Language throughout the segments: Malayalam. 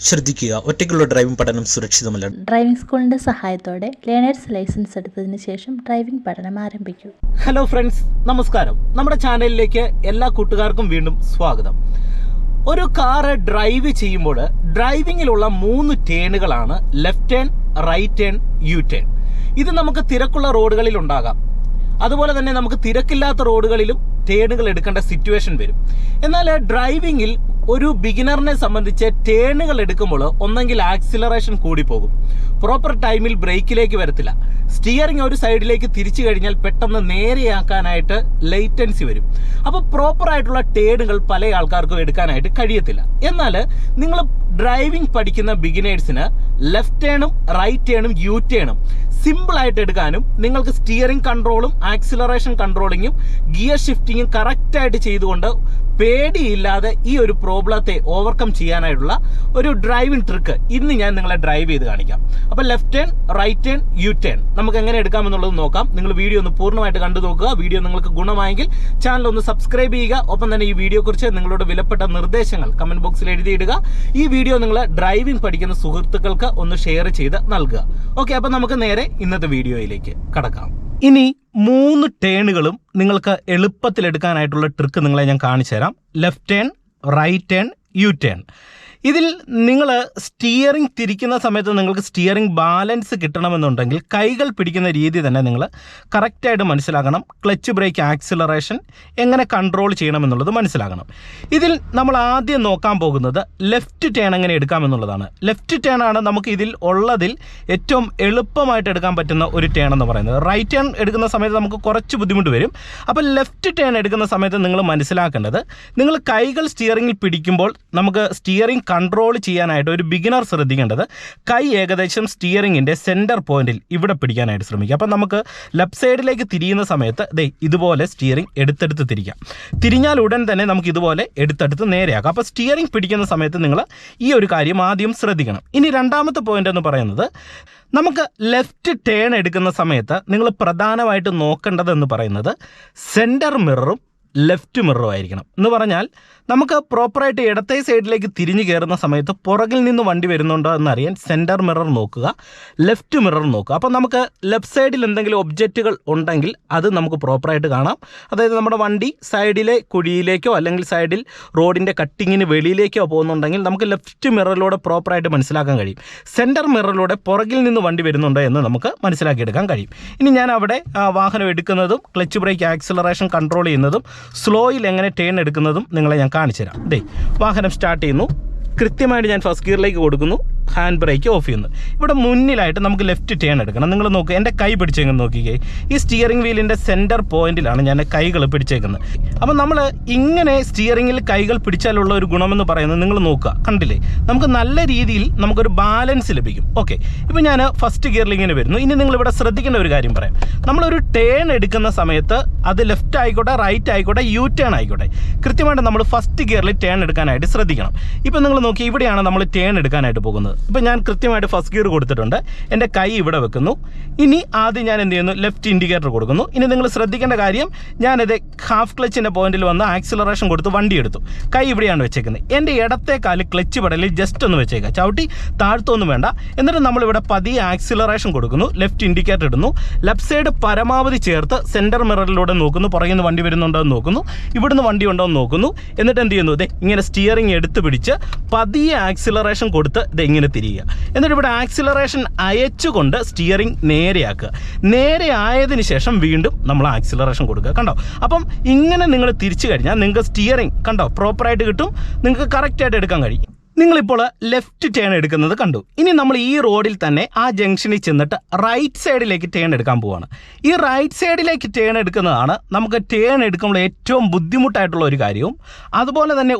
ശ്രദ്ധിക്കുക. ഒറ്റയ്ക്കുള്ള ഡ്രൈവിംഗ് പഠനം സുരക്ഷിതമല്ല. ഡ്രൈവിംഗ് സ്കൂളിന്റെ സഹായത്തോടെ ലേണേഴ്സ് ലൈസൻസ് എടുത്തതിന് ശേഷം ഡ്രൈവിംഗ് പഠനം ആരംഭിക്കൂ. ഹലോ ഫ്രണ്ട്സ് നമസ്കാരം. നമ്മുടെ ചാനലിലേക്ക് എല്ലാ കൂട്ടുകാർക്കും വീണ്ടും സ്വാഗതം. ഒരു കാറ് ഡ്രൈവ് ചെയ്യുമ്പോൾ ഡ്രൈവിങ്ങിലുള്ള മൂന്ന് ടേണുകളാണ് left turn right turn U turn ഇത് നമുക്ക് തിരക്കുള്ള റോഡുകളിൽ ഉണ്ടാകാം. അതുപോലെ തന്നെ നമുക്ക് തിരക്കില്ലാത്ത റോഡുകളിലും ടേണുകൾ എടുക്കേണ്ട സിറ്റുവേഷൻ വരും. എന്നാൽ ഡ്രൈവിങ്ങിൽ ഒരു ബിഗിനറിനെ സംബന്ധിച്ച് ടേണുകൾ എടുക്കുമ്പോൾ ഒന്നെങ്കിൽ ആക്സിലറേഷൻ കൂടി പോകും പ്രോപ്പർ ടൈമിൽ ബ്രേക്കിലേക്ക് വരത്തില്ല. സ്റ്റിയറിംഗ് ഒരു സൈഡിലേക്ക് തിരിച്ചു കഴിഞ്ഞാൽ പെട്ടെന്ന് നേരെയാക്കാനായിട്ട് ലൈറ്റൻസി വരും. അപ്പോൾ പ്രോപ്പറായിട്ടുള്ള ടേണുകൾ പല ആൾക്കാർക്കും എടുക്കാനായിട്ട് കഴിയത്തില്ല. എന്നാൽ നിങ്ങൾ ഡ്രൈവിംഗ് പഠിക്കുന്ന ബിഗിനേഴ്സിന് ലെഫ്റ്റ് ടേണും റൈറ്റ് ടേണും യു ടേണും സിമ്പിളായിട്ട് എടുക്കാനും നിങ്ങൾക്ക് സ്റ്റിയറിംഗ് കൺട്രോളും ആക്സിലറേഷൻ കൺട്രോളിങ്ങും ഗിയർ ഷിഫ്റ്റിങ്ങും കറക്റ്റായിട്ട് ചെയ്തുകൊണ്ട് പേടിയില്ലാതെ ഈ ഒരു പ്രോബ്ലത്തെ ഓവർകം ചെയ്യാനായിട്ടുള്ള ഒരു ഡ്രൈവിംഗ് ട്രിക്ക് ഇന്ന് ഞാൻ നിങ്ങളെ ഡ്രൈവ് ചെയ്ത് കാണിക്കാം. അപ്പോൾ left turn right turn U turn നമുക്ക് എങ്ങനെ എടുക്കാമെന്നുള്ളത് നോക്കാം. നിങ്ങൾ വീഡിയോ ഒന്ന് പൂർണമായിട്ട് കണ്ടു നോക്കുക. വീഡിയോ നിങ്ങൾക്ക് ഗുണമായെങ്കിൽ ചാനൽ ഒന്ന് സബ്സ്ക്രൈബ് ചെയ്യുക. ഒപ്പം തന്നെ ഈ വീഡിയോ കുറിച്ച് നിങ്ങളോട് വിലപ്പെട്ട നിർദ്ദേശങ്ങൾ കമന്റ് ബോക്സിൽ എഴുതിയിടുക. ഈ വീഡിയോ നിങ്ങൾ ഡ്രൈവിംഗ് പഠിക്കുന്ന സുഹൃത്തുക്കൾക്ക് ഒന്ന് ഷെയർ ചെയ്ത് നൽകുക. ഓക്കെ അപ്പോൾ നമുക്ക് നേരെ ഇന്നത്തെ വീഡിയോയിലേക്ക് കടക്കാം. ഇനി മൂന്ന് ടേണുകളും നിങ്ങൾക്ക് എളുപ്പത്തിൽ എടുക്കാനായിട്ടുള്ള ട്രിക്ക് നിങ്ങളെ ഞാൻ കാണിച്ചു തരാം left turn right turn U turn. ഇതിൽ നിങ്ങൾ സ്റ്റിയറിംഗ് തിരിക്കുന്ന സമയത്ത് നിങ്ങൾക്ക് സ്റ്റിയറിംഗ് ബാലൻസ് കിട്ടണമെന്നുണ്ടെങ്കിൽ കൈകൾ പിടിക്കുന്ന രീതി തന്നെ നിങ്ങൾ കറക്റ്റായിട്ട് മനസ്സിലാക്കണം. ക്ലച്ച് ബ്രേക്ക് ആക്സിലറേഷൻ എങ്ങനെ കൺട്രോൾ ചെയ്യണമെന്നുള്ളത് മനസ്സിലാക്കണം. ഇതിൽ നമ്മൾ ആദ്യം നോക്കാൻ പോകുന്നത് ലെഫ്റ്റ് ടേൺ എങ്ങനെ എടുക്കാമെന്നുള്ളതാണ്. ലെഫ്റ്റ് ടേൺ ആണ് നമുക്ക് ഇതിൽ ഉള്ളതിൽ ഏറ്റവും എളുപ്പമായിട്ട് എടുക്കാൻ പറ്റുന്ന ഒരു ടേൺ എന്ന് പറയുന്നത്. റൈറ്റ് ടേൺ എടുക്കുന്ന സമയത്ത് നമുക്ക് കുറച്ച് ബുദ്ധിമുട്ട് വരും. അപ്പോൾ ലെഫ്റ്റ് ടേൺ എടുക്കുന്ന സമയത്ത് നിങ്ങൾ മനസ്സിലാക്കേണ്ടത് നിങ്ങൾ കൈകൾ സ്റ്റിയറിംഗിൽ പിടിക്കുമ്പോൾ നമുക്ക് സ്റ്റിയറിംഗ് കൺട്രോൾ ചെയ്യാനായിട്ട് ഒരു ബിഗിനർ ശ്രദ്ധിക്കേണ്ടത് കൈ ഏകദേശം സ്റ്റിയറിങ്ങിന്റെ സെന്റർ പോയിന്റിൽ ഇവിടെ പിടിക്കാനായിട്ട് ശ്രമിക്കുക. അപ്പം നമുക്ക് ലെഫ്റ്റ് സൈഡിലേക്ക് തിരിയുന്ന സമയത്ത് ദേ ഇതുപോലെ സ്റ്റിയറിംഗ് എടുത്തെടുത്ത് തിരിക്കാം. തിരിഞ്ഞാൽ ഉടൻ തന്നെ നമുക്ക് ഇതുപോലെ എടുത്തെടുത്ത് നേരെയാക്കാം. അപ്പോൾ സ്റ്റിയറിംഗ് പിടിക്കുന്ന സമയത്ത് നിങ്ങൾ ഈ ഒരു കാര്യം ആദ്യം ശ്രദ്ധിക്കണം. ഇനി രണ്ടാമത്തെ പോയിന്റ് എന്ന് പറയുന്നത് നമുക്ക് ലെഫ്റ്റ് ടേൺ എടുക്കുന്ന സമയത്ത് നിങ്ങൾ പ്രധാനമായിട്ട് നോക്കേണ്ടതെന്ന് പറയുന്നത് സെന്റർ മിററും ലെഫ്റ്റ് മിററും ആയിരിക്കണം. എന്ന് പറഞ്ഞാൽ നമുക്ക് പ്രോപ്പറായിട്ട് ഇടത്തെ സൈഡിലേക്ക് തിരിഞ്ഞു കയറുന്ന സമയത്ത് പുറകിൽ നിന്ന് വണ്ടി വരുന്നുണ്ടോ എന്നറിയാൻ സെന്റർ മിറർ നോക്കുക ലെഫ്റ്റ് മിറർ നോക്കുക. അപ്പോൾ നമുക്ക് ലെഫ്റ്റ് സൈഡിൽ എന്തെങ്കിലും ഒബ്ജക്റ്റുകൾ ഉണ്ടെങ്കിൽ അത് നമുക്ക് പ്രോപ്പറായിട്ട് കാണാം. അതായത് നമ്മുടെ വണ്ടി സൈഡിലെ കുഴിയിലേക്കോ അല്ലെങ്കിൽ സൈഡിൽ റോഡിന്റെ കട്ടിങ്ങിന് വെളിയിലേക്കോ പോകുന്നുണ്ടെങ്കിൽ നമുക്ക് ലെഫ്റ്റ് മിററിലൂടെ പ്രോപ്പറായിട്ട് മനസ്സിലാക്കാൻ കഴിയും. സെന്റർ മിററിലൂടെ പുറകിൽ നിന്ന് വണ്ടി വരുന്നുണ്ടോ എന്ന് നമുക്ക് മനസ്സിലാക്കിയെടുക്കാൻ കഴിയും. ഇനി ഞാൻ അവിടെ വാഹനം എടുക്കുന്നതും ക്ലച്ച് ബ്രേക്ക് ആക്സിലറേഷൻ കൺട്രോൾ ചെയ്യുന്നതും സ്ലോയിൽ എങ്ങനെ ടേൺ എടുക്കുന്നതും നിങ്ങളെ ഞാൻ കാണിച്ചു തരാം ദേ വാഹനം സ്റ്റാർട്ട് ചെയ്യുന്നു. കൃത്യമായിട്ട് ഞാൻ ഫസ്റ്റ് ഗിയറിലേക്ക് കൊടുക്കുന്നു. ഹാൻഡ് ബ്രേക്ക് ഓഫ് ചെയ്യുന്നു. ഇവിടെ മുന്നിലായിട്ട് നമുക്ക് ലെഫ്റ്റ് ടേൺ എടുക്കണം. നിങ്ങൾ നോക്കുക എന്റെ കൈ പിടിച്ചേക്കുന്നത് നോക്കിക്കേ. ഈ സ്റ്റിയറിംഗ് വീലിന്റെ സെന്റർ പോയിന്റിലാണ് ഞാൻ കൈകൾ പിടിച്ചേക്കുന്നത്. അപ്പോൾ നമ്മൾ ഇങ്ങനെ സ്റ്റിയറിംഗിൽ കൈകൾ പിടിച്ചാലുള്ള ഒരു ഗുണമെന്ന് പറയുന്നത് നിങ്ങൾ നോക്കുക. കണ്ടില്ലേ? നമുക്ക് നല്ല രീതിയിൽ നമുക്കൊരു ബാലൻസ് ലഭിക്കും. ഓക്കെ ഇപ്പം ഞാൻ ഫസ്റ്റ് ഗിയറിൽ ഇങ്ങനെ വരുന്നു. ഇനി നിങ്ങൾ ഇവിടെ ശ്രദ്ധിക്കേണ്ട ഒരു കാര്യം പറയാം. നമ്മളൊരു ടേൺ എടുക്കുന്ന സമയത്ത് അത് ലെഫ്റ്റ് ആയിക്കോട്ടെ റൈറ്റ് ആയിക്കോട്ടെ യു ടേൺ ആയിക്കോട്ടെ. കൃത്യമായിട്ട് നമ്മൾ ഫസ്റ്റ് ഗിയറിൽ ടേൺ എടുക്കാനായിട്ട് ശ്രദ്ധിക്കണം. ഇപ്പം നിങ്ങൾ നോക്കി ഇവിടെയാണ് നമ്മൾ ടേൺ എടുക്കാനായിട്ട് പോകുന്നത്. ഇപ്പം ഞാൻ കൃത്യമായിട്ട് ഫസ്റ്റ് ഗിയർ കൊടുത്തിട്ടുണ്ട്. എന്റെ കൈ ഇവിടെ വെക്കുന്നു. ഇനി ആദ്യം ഞാൻ എന്ത് ചെയ്യുന്നു? ലെഫ്റ്റ് ഇൻഡിക്കേറ്റർ കൊടുക്കുന്നു. ഇനി നിങ്ങൾ ശ്രദ്ധിക്കേണ്ട കാര്യം ഞാനത് ഹാഫ് ക്ലച്ചിന്റെ പോയിന്റിൽ വന്ന് ആക്സിലറേഷൻ കൊടുത്ത് വണ്ടി എടുത്തു. കൈ ഇവിടെയാണ് വെച്ചേക്കുന്നത്. എന്റെ ഇടത്തെ കാൽ ക്ലച്ച് പടലിൽ ജസ്റ്റ് ഒന്ന് വെച്ചേക്കുക. ചവിട്ടി താഴ്ത്തൊന്നും വേണ്ട. എന്നിട്ട് നമ്മളിവിടെ പതിയെ ആക്സിലറേഷൻ കൊടുക്കുന്നു. ലെഫ്റ്റ് ഇൻഡിക്കേറ്റർ ഇടുന്നു. ലെഫ്റ്റ് സൈഡ് പരമാവധി ചേർത്ത് സെന്റർ മിററിലൂടെ നോക്കുന്നു. പുറകിൽ നിന്ന് വണ്ടി വരുന്നുണ്ടോ എന്ന് നോക്കുന്നു. ഇവിടുന്ന് വണ്ടി ഉണ്ടോ എന്ന് നോക്കുന്നു. എന്നിട്ട് എന്ത് ചെയ്യുന്നു? ഇതേ ഇങ്ങനെ സ്റ്റിയറിംഗ് എടുത്ത് പിടിച്ച് പതിയെ ആക്സിലറേഷൻ കൊടുത്ത് ഇത് എങ്ങനെ തിരിയുക. എന്നിട്ട് ഇവിടെ ആക്സിലറേഷൻ അയച്ചുകൊണ്ട് സ്റ്റിയറിംഗ് നേരെയാക്കുക. നേരെ ആയതിനു ശേഷം വീണ്ടും നമ്മൾ ആക്സിലറേഷൻ കൊടുക്കുക. കണ്ടോ? അപ്പം ഇങ്ങനെ നിങ്ങൾ തിരിച്ചു കഴിഞ്ഞാൽ നിങ്ങൾക്ക് സ്റ്റിയറിംഗ് കണ്ടോ പ്രോപ്പറായിട്ട് കിട്ടും. നിങ്ങൾക്ക് കറക്റ്റായിട്ട് എടുക്കാൻ കഴിയും. നിങ്ങളിപ്പോൾ ലെഫ്റ്റ് ടേൺ എടുക്കുന്നത് കണ്ടു. ഇനി നമ്മൾ ഈ റോഡിൽ തന്നെ ആ ജംഗ്ഷനിൽ ചെന്നിട്ട് റൈറ്റ് സൈഡിലേക്ക് ടേൺ എടുക്കാൻ പോവാണ്. ഈ റൈറ്റ് സൈഡിലേക്ക് ടേൺ എടുക്കുന്നതാണ് നമുക്ക് ടേൺ എടുക്കുമ്പോൾ ഏറ്റവും ബുദ്ധിമുട്ടായിട്ടുള്ള ഒരു കാര്യവും. അതുപോലെ തന്നെ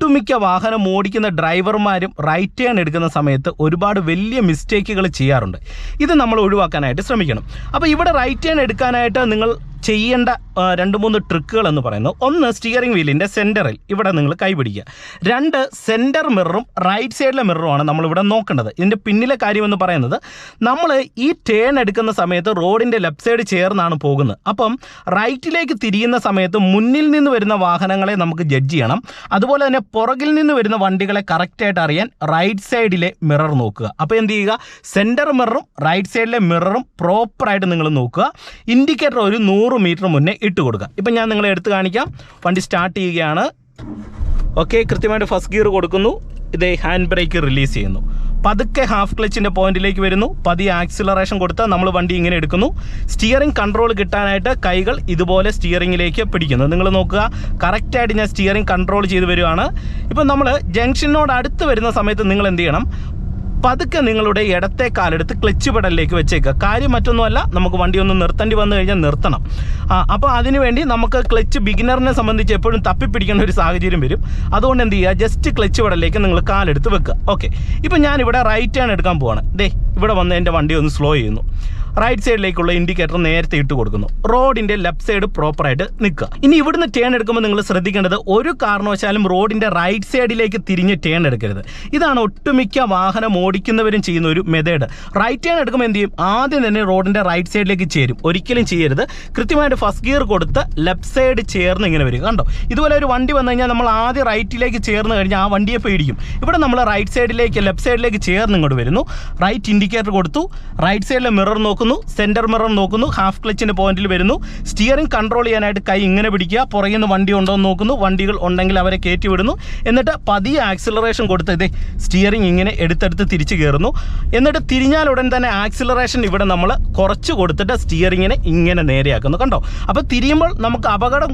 ഒട്ടുമിക്ക വാഹനം ഓടിക്കുന്ന ഡ്രൈവർമാരും റൈറ്റ് ടേൺ എടുക്കുന്ന സമയത്ത് ഒരുപാട് വലിയ മിസ്റ്റേക്കുകൾ ചെയ്യാറുണ്ട്. ഇത് നമ്മൾ ഒഴിവാക്കാനായിട്ട് ശ്രമിക്കണം. അപ്പോൾ ഇവിടെ റൈറ്റ് ടേൺ എടുക്കാനായിട്ട് നിങ്ങൾ ചെയ്യേണ്ട രണ്ട് മൂന്ന് ട്രിക്കുകൾ എന്ന് പറയുന്നത്. ഒന്ന് സ്റ്റിയറിംഗ് വീലിന്റെ സെന്ററിൽ ഇവിടെ നിങ്ങൾ കൈപിടിക്കുക. രണ്ട് സെന്റർ മിററും റൈറ്റ് സൈഡിലെ മിററുമാണ് നമ്മളിവിടെ നോക്കേണ്ടത്. ഇതിന്റെ പിന്നിലെ കാര്യം എന്ന് പറയുന്നത് നമ്മൾ ഈ ടേൺ എടുക്കുന്ന സമയത്ത് റോഡിന്റെ ലെഫ്റ്റ് സൈഡ് ചേർന്നാണ് പോകുന്നത്. അപ്പം റൈറ്റിലേക്ക് തിരിയുന്ന സമയത്ത് മുന്നിൽ നിന്ന് വരുന്ന വാഹനങ്ങളെ നമുക്ക് ജഡ്ജ് ചെയ്യണം. അതുപോലെ തന്നെ പുറകിൽ നിന്ന് വരുന്ന വണ്ടികളെ കറക്റ്റായിട്ട് അറിയാൻ റൈറ്റ് സൈഡിലെ മിറർ നോക്കുക. അപ്പോൾ എന്ത് ചെയ്യുക? സെന്റർ മിററും റൈറ്റ് സൈഡിലെ മിററും പ്രോപ്പറായിട്ട് നിങ്ങൾ നോക്കുക. ഇൻഡിക്കേറ്റർ ഒരു നൂറ് മീറ്റർ മുന്നേ ഇട്ട് കൊടുക്കുക. ഇപ്പം ഞാൻ നിങ്ങളെ എടുത്ത് കാണിക്കാം. വണ്ടി സ്റ്റാർട്ട് ചെയ്യുകയാണ്. ഓക്കെ കൃത്യമായിട്ട് ഫസ്റ്റ് ഗിയർ കൊടുക്കുന്നു. ഇതേ ഹാൻഡ് ബ്രേക്ക് റിലീസ് ചെയ്യുന്നു. പതുക്കെ ഹാഫ് ക്ലച്ചിന്റെ പോയിന്റിലേക്ക് വരുന്നു. പതിയെ ആക്സിലറേഷൻ കൊടുത്ത് നമ്മൾ വണ്ടി ഇങ്ങനെ എടുക്കുന്നു. സ്റ്റിയറിംഗ് കൺട്രോൾ കിട്ടാനായിട്ട് കൈകൾ ഇതുപോലെ സ്റ്റിയറിംഗിലേക്ക് പിടിക്കുന്നു. നിങ്ങൾ നോക്കുക കറക്റ്റായിട്ട് ഞാൻ സ്റ്റിയറിംഗ് കൺട്രോൾ ചെയ്ത് വരുവാണ് ഇപ്പം നമ്മൾ ജംഗ്ഷനോട് അടുത്ത് വരുന്ന സമയത്ത് നിങ്ങൾ എന്ത് ചെയ്യണം? പതുക്കെ നിങ്ങളുടെ ഇടത്തെ കാലെടുത്ത് ക്ലച്ച് പെടലിലേക്ക് വെച്ചേക്കുക കാര്യം മറ്റൊന്നുമല്ല നമുക്ക് വണ്ടി ഒന്ന് നിർത്തേണ്ടി വന്നു കഴിഞ്ഞാൽ നിർത്തണം. അപ്പോൾ അതിനുവേണ്ടി നമുക്ക് ക്ലച്ച് ബിഗിനറിനെ സംബന്ധിച്ച് എപ്പോഴും തപ്പിപ്പിടിക്കേണ്ട ഒരു സാഹചര്യം വരും. അതുകൊണ്ട് എന്ത് ചെയ്യുക? ജസ്റ്റ് ക്ലച്ച് പെടലിലേക്ക് നിങ്ങൾ കാലെടുത്ത് വെക്കുക. ഓക്കെ ഇപ്പം ഞാനിവിടെ റൈറ്റ് ടേൺ എടുക്കാൻ പോവാണ്. ദേ ഇവിടെ വന്ന് എന്റെ വണ്ടി ഒന്ന് സ്ലോ ചെയ്യുന്നു. റൈറ്റ് സൈഡിലേക്കുള്ള ഇൻഡിക്കേറ്റർ നേരത്തെ ഇട്ട് കൊടുക്കുന്നു. റോഡിന്റെ ലെഫ്റ്റ് സൈഡ് പ്രോപ്പറായിട്ട് നിൽക്കുക. ഇനി ഇവിടുന്ന് ടേൺ എടുക്കുമ്പോൾ നിങ്ങൾ ശ്രദ്ധിക്കേണ്ടത് ഒരു കാരണവശാലും റോഡിന്റെ റൈറ്റ് സൈഡിലേക്ക് തിരിഞ്ഞ് ടേൺ എടുക്കരുത്. ഇതാണ് ഒട്ടുമിക്ക വാഹനം ഓടിക്കുന്നവരും ചെയ്യുന്ന ഒരു മെത്തേഡ് റൈറ്റ് ടേൺ എടുക്കുമ്പോൾ എന്ത് ചെയ്യും? ആദ്യം തന്നെ റോഡിന്റെ റൈറ്റ് സൈഡിലേക്ക് ചേരും. ഒരിക്കലും ചെയ്യരുത്. കൃത്യമായിട്ട് ഫസ്റ്റ് ഗിയർ കൊടുത്ത് ലെഫ്റ്റ് സൈഡ് ചേർന്ന് ഇങ്ങനെ വരും കണ്ടോ? ഇതുപോലെ ഒരു വണ്ടി വന്നു കഴിഞ്ഞാൽ നമ്മൾ ആദ്യം റൈറ്റിലേക്ക് ചേർന്ന് കഴിഞ്ഞാൽ ആ വണ്ടിയെ പേടിക്കും. ഇവിടെ നമ്മൾ റൈറ്റ് സൈഡിലേക്ക് ലെഫ്റ്റ് സൈഡിലേക്ക് ചേർന്ന് ഇങ്ങോട്ട് വരുന്നു. റൈറ്റ് ഇൻഡിക്കേറ്റർ കൊടുത്തു. റൈറ്റ് സൈഡിലെ മിറർ നോക്കുന്നു സെന്റർ മിറർ നോക്കുന്നു ഹാഫ് ക്ലച്ചിന്റെ പോയിന്റിൽ വരുന്നു. സ്റ്റിയറിംഗ് കൺട്രോൾ ചെയ്യാനായിട്ട് കൈ ഇങ്ങനെ പിടിക്കുക പുറകിൽ നിന്ന് വണ്ടി ഉണ്ടോ എന്ന് നോക്കുന്നു വണ്ടികൾ ഉണ്ടെങ്കിൽ അവരെ കയറ്റി വിടുന്നു. എന്നിട്ട് പതിയെ ആക്സിലറേഷൻ കൊടുത്ത് ഇതേ സ്റ്റിയറിംഗ് ഇങ്ങനെ എടുത്തെടുത്ത് തിരിച്ച് കയറുന്നു. എന്നിട്ട് തിരിഞ്ഞാൽ ഉടൻ തന്നെ ആക്സിലറേഷൻ ഇവിടെ നമ്മൾ കുറച്ച് കൊടുത്തിട്ട് സ്റ്റിയറിങ്ങിനെ ഇങ്ങനെ നേരെയാക്കുന്നു കണ്ടോ? അപ്പോൾ തിരിയുമ്പോൾ നമുക്ക് അപകടം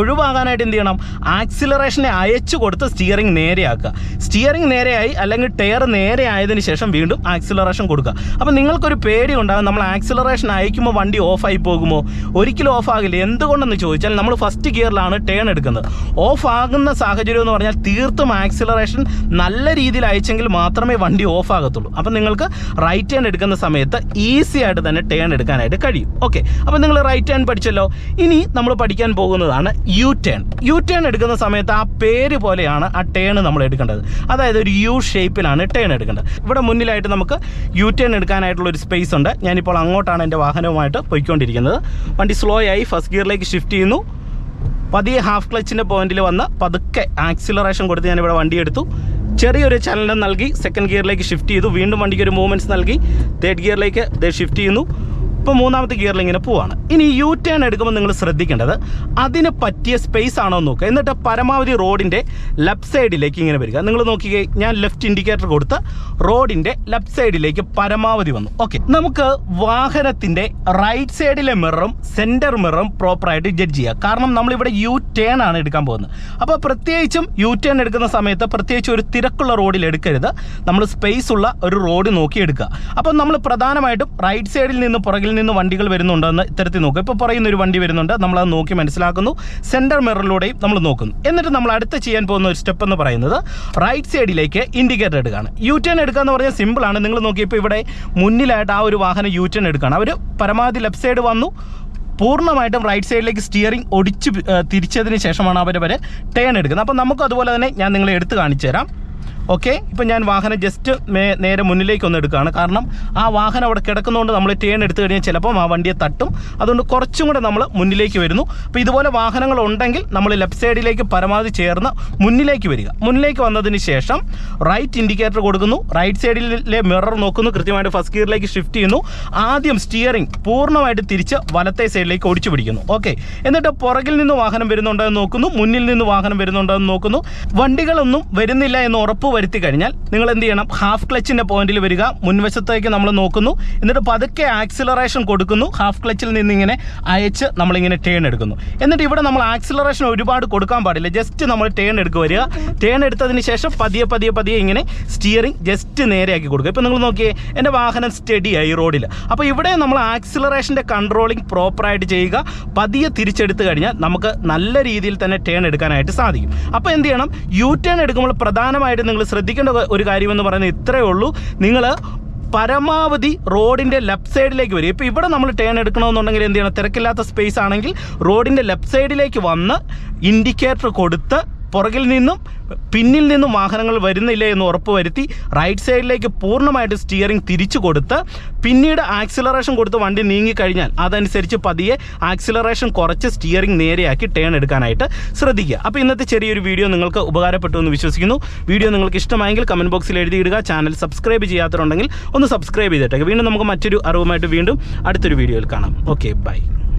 ഒഴിവാകാനായിട്ട് എന്ത് ചെയ്യണം? ആക്സിലറേഷനെ അയച്ചു കൊടുത്ത് സ്റ്റിയറിംഗ് നേരെയാക്കുക. സ്റ്റിയറിംഗ് നേരെയായി അല്ലെങ്കിൽ ടയർ നേരെ ആയതിനു ശേഷം വീണ്ടും ആക്സിലറേഷൻ കൊടുക്കുക. അപ്പോൾ നിങ്ങൾക്കൊരു പേടി ഉണ്ടാകും നമ്മൾ ആക്സിലറേഷൻ അയക്കുമ്പോൾ വണ്ടി ഓഫായി പോകുമോ? ഒരിക്കലും ഓഫാകില്ല എന്തുകൊണ്ടെന്ന് ചോദിച്ചാൽ നമ്മൾ ഫസ്റ്റ് ഗിയറിലാണ് ടേൺ എടുക്കുന്നത്. ഓഫ് ആകുന്ന സാഹചര്യം എന്ന് പറഞ്ഞാൽ തീർത്തും ആക്സിലറേഷൻ നല്ല രീതിയിൽ അയച്ചെങ്കിൽ മാത്രമേ വണ്ടി ഓഫ് ആകത്തുള്ളൂ. അപ്പം നിങ്ങൾക്ക് റൈറ്റ് ടേൺ എടുക്കുന്ന സമയത്ത് ഈസി ആയിട്ട് തന്നെ ടേൺ എടുക്കാനായിട്ട് കഴിയും. ഓക്കെ അപ്പം നിങ്ങൾ റൈറ്റ് ടേൺ പഠിച്ചല്ലോ. ഇനി നമ്മൾ പഠിക്കാൻ പോകുന്നതാണ് യു ടേൺ യു ടേൺ എടുക്കുന്ന സമയത്ത് ആ പേര് പോലെയാണ് ആ ടേൺ നമ്മൾ എടുക്കേണ്ടത്. അതായത് ഒരു യു ഷേപ്പിലാണ് ടേൺ എടുക്കേണ്ടത്. ഇവിടെ മുന്നിലായിട്ട് നമുക്ക് യു ടേൺ എടുക്കാനായിട്ടുള്ള ഒരു സ്പേസ് ഉണ്ട്. ഞാനിപ്പോൾ അങ്ങോട്ടാണ് എന്റെ വാഹനവുമായിട്ട് പോയിക്കൊണ്ടിരിക്കുന്നത്. വണ്ടി സ്ലോ ആയി ഫസ്റ്റ് ഗിയറിലേക്ക് ഷിഫ്റ്റ് ചെയ്യുന്നു. പതിയെ ഹാഫ് ക്ലച്ചിന്റെ പോയിന്റിൽ വന്ന് പതുക്കെ ആക്സിലറേഷൻ കൊടുത്ത് ഞാനിവിടെ വണ്ടി എടുത്തു. ചെറിയൊരു ചലനം നൽകി സെക്കൻഡ് ഗിയറിലേക്ക് ഷിഫ്റ്റ് ചെയ്തു. വീണ്ടും വണ്ടിക്ക് ഒരു മൂവ്മെന്റ്സ് നൽകി. തേർഡ് ഗിയറിലേക്ക് ഷിഫ്റ്റ് ചെയ്യുന്നു. ഇപ്പോൾ മൂന്നാമത്തെ ഗിയറിൽ ഇങ്ങനെ പോവാണ്. ഇനി യു ടേൺ എടുക്കുമ്പോൾ നിങ്ങൾ ശ്രദ്ധിക്കേണ്ടത് അതിന് പറ്റിയ സ്പേസ് ആണോ എന്ന് നോക്കുക. എന്നിട്ട് പരമാവധി റോഡിന്റെ ലെഫ്റ്റ് സൈഡിലേക്ക് ഇങ്ങനെ വരിക. നിങ്ങൾ നോക്കിക്കേ ഞാൻ ലെഫ്റ്റ് ഇൻഡിക്കേറ്റർ കൊടുത്ത് റോഡിന്റെ ലെഫ്റ്റ് സൈഡിലേക്ക് പരമാവധി വന്നു. ഓക്കെ നമുക്ക് വാഹനത്തിന്റെ റൈറ്റ് സൈഡിലെ മിററും സെന്റർ മിററും പ്രോപ്പറായിട്ട് ജഡ്ജ് ചെയ്യുക കാരണം നമ്മളിവിടെ യു ടേൺ ആണ് എടുക്കാൻ പോകുന്നത്. അപ്പോൾ പ്രത്യേകിച്ചും യു ടേൺ എടുക്കുന്ന സമയത്ത് പ്രത്യേകിച്ച് ഒരു തിരക്കുള്ള റോഡിൽ എടുക്കരുത്. നമ്മൾ സ്പേസ് ഉള്ള ഒരു റോഡ് നോക്കി എടുക്കുക അപ്പം നമ്മൾ പ്രധാനമായിട്ടും റൈറ്റ് സൈഡിൽ നിന്ന് പുറകിൽ നിന്ന് വണ്ടികൾ വരുന്നുണ്ടെന്ന് ഇത്തരത്തിൽ നോക്കുക. ഇപ്പോൾ പറയുന്ന ഒരു വണ്ടി വരുന്നുണ്ട്. നമ്മൾ അത് നോക്കി മനസ്സിലാക്കുന്നു. സെന്റർ മിററിലൂടെയും നമ്മൾ നോക്കുന്നു. എന്നിട്ട് നമ്മൾ അടുത്ത് ചെയ്യാൻ പോകുന്ന ഒരു സ്റ്റെപ്പ് എന്ന് പറയുന്നത് റൈറ്റ് സൈഡിലേക്ക് ഇൻഡിക്കേറ്റർ എടുക്കുകയാണ്. യു ടേൺ എടുക്കുക എന്ന് പറഞ്ഞാൽ സിമ്പിളാണ് നിങ്ങൾ നോക്കിയപ്പോൾ ഇവിടെ മുന്നിലായിട്ട് ആ ഒരു വാഹനം യു ടേൺ എടുക്കുകയാണ്. അവർ പരമാവധി ലെഫ്റ്റ് സൈഡ് വന്നു. പൂർണമായിട്ടും റൈറ്റ് സൈഡിലേക്ക് സ്റ്റിയറിംഗ് ഒടിച്ച് തിരിച്ചതിന് ശേഷമാണ് അവർ വരെ ടേൺ എടുക്കുന്നത്. അപ്പോൾ നമുക്ക് അതുപോലെ തന്നെ ഞാൻ നിങ്ങളെ എടുത്ത് കാണിച്ചു തരാം ഓക്കെ? ഇപ്പം ഞാൻ വാഹനം ജസ്റ്റ് മേ നേരെ മുന്നിലേക്ക് ഒന്ന് എടുക്കുകയാണ്. കാരണം ആ വാഹനം അവിടെ കിടക്കുന്നതുകൊണ്ട് നമ്മൾ ടേൺ എടുത്തു കഴിഞ്ഞാൽ ചിലപ്പം ആ വണ്ടിയെ തട്ടും. അതുകൊണ്ട് കുറച്ചും കൂടെ നമ്മൾ മുന്നിലേക്ക് വരുന്നു. അപ്പോൾ ഇതുപോലെ വാഹനങ്ങൾ ഉണ്ടെങ്കിൽ നമ്മൾ ലെഫ്റ്റ് സൈഡിലേക്ക് പരമാവധി ചേർന്ന് മുന്നിലേക്ക് വരിക. മുന്നിലേക്ക് വന്നതിന് ശേഷം റൈറ്റ് ഇൻഡിക്കേറ്റർ കൊടുക്കുന്നു. റൈറ്റ് സൈഡിലെ മിറർ നോക്കുന്നു. കൃത്യമായിട്ട് ഫസ്റ്റ് ഗിയറിലേക്ക് ഷിഫ്റ്റ് ചെയ്യുന്നു. ആദ്യം സ്റ്റിയറിംഗ് പൂർണമായിട്ട് തിരിച്ച് വലത്തെ സൈഡിലേക്ക് ഓടിച്ചു പിടിക്കുന്നു. ഓക്കെ? എന്നിട്ട് പുറകിൽ നിന്ന് വാഹനം വരുന്നുണ്ടോ എന്ന് നോക്കുന്നു. മുന്നിൽ നിന്ന് വാഹനം വരുന്നുണ്ടോ എന്ന് നോക്കുന്നു. വണ്ടികളൊന്നും വരുന്നില്ല എന്ന് ഉറപ്പ് വരുത്തി കഴിഞ്ഞാൽ നിങ്ങൾ എന്ത് ചെയ്യണം? ഹാഫ് ക്ലച്ചിന്റെ പോയിന്റിൽ വരിക. മുൻവശത്തേക്ക് നമ്മൾ നോക്കുന്നു. എന്നിട്ട് പതുക്കെ ആക്സിലറേഷൻ കൊടുക്കുന്നു. ഹാഫ് ക്ലച്ചിൽ നിന്നിങ്ങനെ അയച്ച് നമ്മളിങ്ങനെ ടേൺ എടുക്കുന്നു. എന്നിട്ട് ഇവിടെ നമ്മൾ ആക്സിലറേഷൻ ഒരുപാട് കൊടുക്കാൻ പാടില്ല. ജസ്റ്റ് നമ്മൾ ടേൺ എടുക്കുക വരിക. ടേൺ എടുത്തതിന് ശേഷം പതിയെ പതിയെ പതിയെ ഇങ്ങനെ സ്റ്റിയറിംഗ് ജസ്റ്റ് നേരെയാക്കി കൊടുക്കുക. ഇപ്പോൾ നിങ്ങൾ നോക്കിയേ എന്റെ വാഹനം സ്റ്റഡി ആയി റോഡിൽ അപ്പോൾ ഇവിടെ നമ്മൾ ആക്സിലറേഷന്റെ കൺട്രോളിങ് പ്രോപ്പറായിട്ട് ചെയ്യുക. പതിയെ തിരിച്ചെടുത്ത് കഴിഞ്ഞാൽ നമുക്ക് നല്ല രീതിയിൽ തന്നെ ടേൺ എടുക്കാനായിട്ട് സാധിക്കും. അപ്പോൾ എന്ത് ചെയ്യണം? യു ടേൺ എടുക്കുമ്പോൾ പ്രധാനമായിട്ടും നിങ്ങൾ ശ്രദ്ധിക്കേണ്ട ഒരു കാര്യമെന്ന് പറയുന്നത് ഇത്രയേ ഉള്ളൂ. നിങ്ങൾ പരമാവധി റോഡിന്റെ ലെഫ്റ്റ് സൈഡിലേക്ക് വരും. ഇപ്പോൾ ഇവിടെ നമ്മൾ ടേൺ എടുക്കണമെന്നുണ്ടെങ്കിൽ എന്ത് ചെയ്യണം? തിരക്കില്ലാത്ത സ്പേസ് ആണെങ്കിൽ റോഡിന്റെ ലെഫ്റ്റ് സൈഡിലേക്ക് വന്ന് ഇൻഡിക്കേറ്റർ കൊടുത്ത് പുറകിൽ നിന്നും പിന്നിൽ നിന്നും വാഹനങ്ങൾ വരുന്നില്ല എന്ന് ഉറപ്പ് വരുത്തി റൈറ്റ് സൈഡിലേക്ക് പൂർണമായിട്ട് സ്റ്റിയറിംഗ് തിരിച്ചു കൊടുത്ത് പിന്നീട് ആക്സിലറേഷൻ കൊടുത്ത് വണ്ടി നീങ്ങിക്കഴിഞ്ഞാൽ അതനുസരിച്ച് പതിയെ ആക്സിലറേഷൻ കുറച്ച് സ്റ്റിയറിംഗ് നേരെയാക്കി ടേൺ എടുക്കാനായിട്ട് ശ്രദ്ധിക്കുക. അപ്പോൾ ഇന്നത്തെ ചെറിയൊരു വീഡിയോ നിങ്ങൾക്ക് ഉപകാരപ്പെട്ടു എന്ന് വിശ്വസിക്കുന്നു. വീഡിയോ നിങ്ങൾക്ക് ഇഷ്ടമായെങ്കിൽ കമന്റ് ബോക്സിൽ എഴുതിയിടുക. ചാനൽ സബ്സ്ക്രൈബ് ചെയ്യാത്തതുണ്ടെങ്കിൽ ഒന്ന് സബ്സ്ക്രൈബ് ചെയ്തിട്ടേക്ക്. വീണ്ടും നമുക്ക് മറ്റൊരു അറിവുമായിട്ട് വീണ്ടും അടുത്തൊരു വീഡിയോയിൽ കാണാം. Okay bye